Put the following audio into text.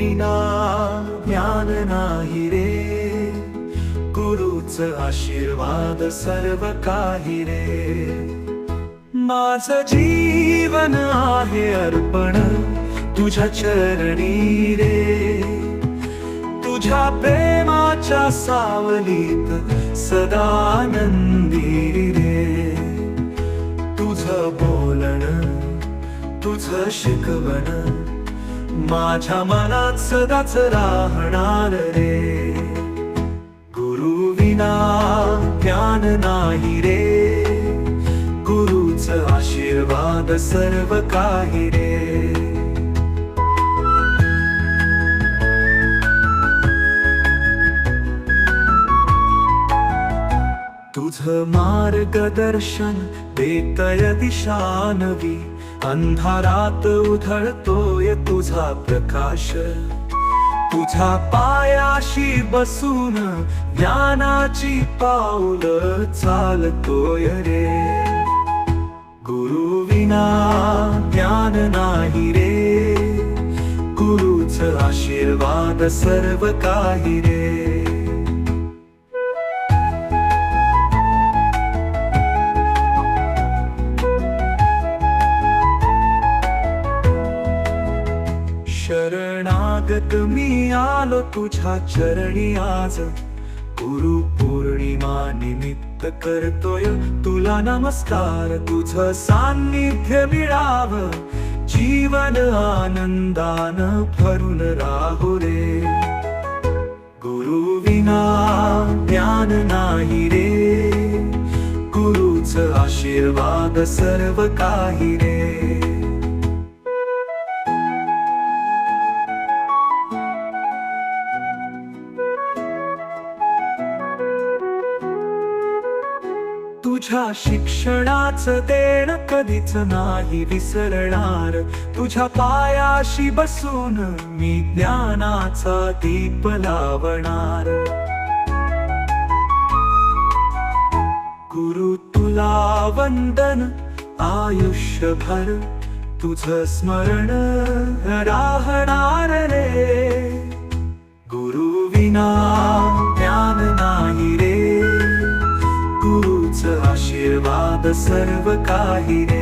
विना ज्ञान नाही रे. गुरुच आशीर्वाद सर्व काही रे. माझ जीवन आहे अर्पण तुझ्या चरणी रे. तुझ्या प्रेमाच्या सावलीत सदानंदी रे. तुझ बोलण तुझ शिकवण माझ्या मनात सदाच राहणार रे. गुरु विना ज्ञान नाही रे. गुरुच आशीर्वाद सर्व काही रे. तुझ मार्गदर्शन देतय दिशानवी. अंधारात उधळतोय तुझा प्रकाश. तुझ्या पायाशी बसून ज्ञानाची पाऊल चालतोय रे. गुरु विना ज्ञान नाही रे. गुरुच आशीर्वाद सर्व काही रे. शरणागत मी आलो तुझ्या चरणी आज. गुरु पौर्णिमा निमित्त करतोय तुला नमस्कार. तुझ सान्निध्य मिळाव. जीवन आनंदान भरून राहू रे गुरु विना ज्ञान नाही रे. गुरुच आशीर्वाद सर्व काही रे. तुझ्या शिक्षणाचं देण कधीच नाही विसरणार. तुझ्या पायाशी बसून मी ज्ञानाचा दीप लावणार. गुरु तुला वंदन आयुष्यभर तुझ स्मरण राहणार रे. गुरु सर्व काही रे.